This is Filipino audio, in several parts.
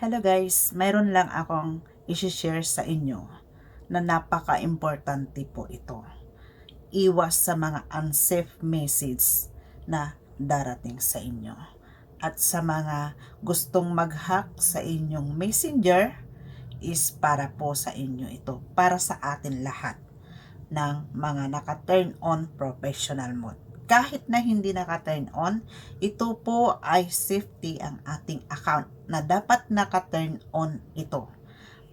Hello guys, mayroon lang akong isi-share sa inyo na napaka-importante po ito. Iwas sa mga unsafe message na darating sa inyo. At sa mga gustong mag-hack sa inyong messenger is para po sa inyo ito. Para sa atin lahat ng mga naka-turn on professional mode. Kahit na hindi naka-turn on, ito po ay safety ang ating account na dapat naka-turn on ito.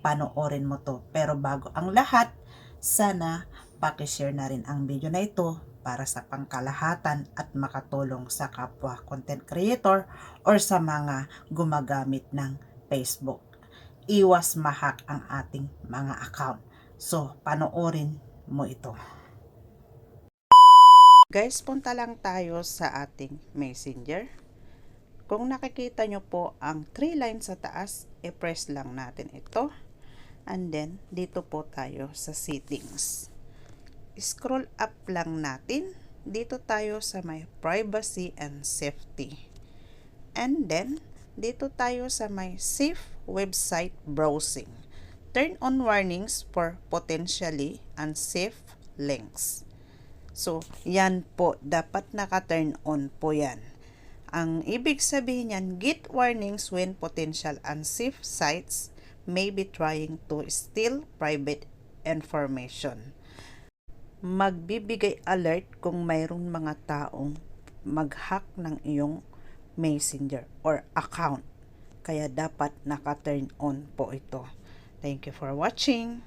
Panoorin mo to. Pero bago ang lahat, sana pakishare na rin ang video na ito para sa pangkalahatan at makatulong sa kapwa content creator or sa mga gumagamit ng Facebook. Iwas mahak ang ating mga account. So, panoorin mo ito. Guys, punta lang tayo sa ating messenger. Kung nakikita nyo po ang three lines sa taas, i-press lang natin ito. And then, dito po tayo sa settings. Scroll up lang natin. Dito tayo sa may privacy and safety. And then, dito tayo sa may safe website browsing. Turn on warnings for potentially unsafe links. So, yan po. Dapat naka-turn on po yan. Ang ibig sabihin yan, get warnings when potential unsafe sites may be trying to steal private information. Magbibigay alert kung mayroong mga taong mag-hack ng iyong messenger or account. Kaya dapat naka-turn on po ito. Thank you for watching.